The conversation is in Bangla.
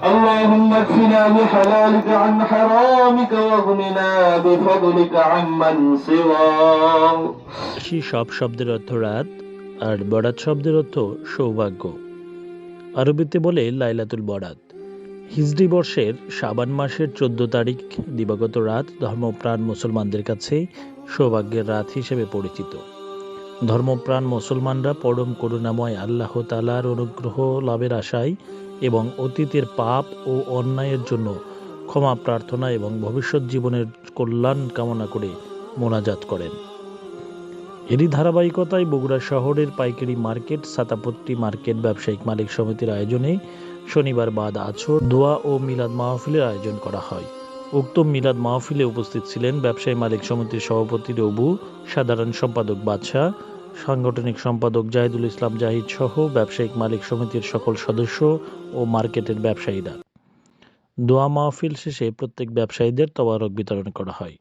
اللهم اكفنا بحلالك عن حرامك واغننا بفضلك عمن سواك আশি সব শব্দের অর্থ রাত আর বরাত শব্দের অর্থ সৌভাগ্য আরবিতে বলে লাইলাতুল বরাত হিজরি বর্ষের শাবান মাসের চোদ্দ তারিখ দিবাগত রাত ধর্মপ্রাণ মুসলমানদের কাছে সৌভাগ্যের রাত হিসেবে পরিচিত ধর্মপ্রাণ মুসলমানরা পরম করুণাময় আল্লাহ তালার অনুগ্রহ লাভের আশায় এবং অতীতের পাপ ও অন্যায়ের জন্য ক্ষমা, প্রার্থনা এবং ভবিষ্যৎ জীবনের কল্যাণ কামনা করে মোনাজাত করেন। এরই ধারাবাহিকতায় বগুড়া শহরের পাইকারি মার্কেট, সাতাপট্টি মার্কেট, ব্যবসায়িক মালিক সমিতির আয়োজনে শনিবার বাদ আছর দোয়া ও মিলাদ মাহফিলের আয়োজন করা হয়। উক্ত মিলাদ মাহফিলে উপস্থিত ছিলেন ব্যবসায়ী মালিক সমিতির সভাপতি রবু, সাধারণ সম্পাদক বাদশাহ সাংগঠনিক সম্পাদক জাহিদুল ইসলাম জাহিদ সহ ব্যবসায়িক মালিক সমিতির সকল সদস্য ও মার্কেটের ব্যবসায়ীরা। দোয়া মাহফিল শেষে প্রত্যেক ব্যবসায়ীদের তবারক বিতরণ করা হয়।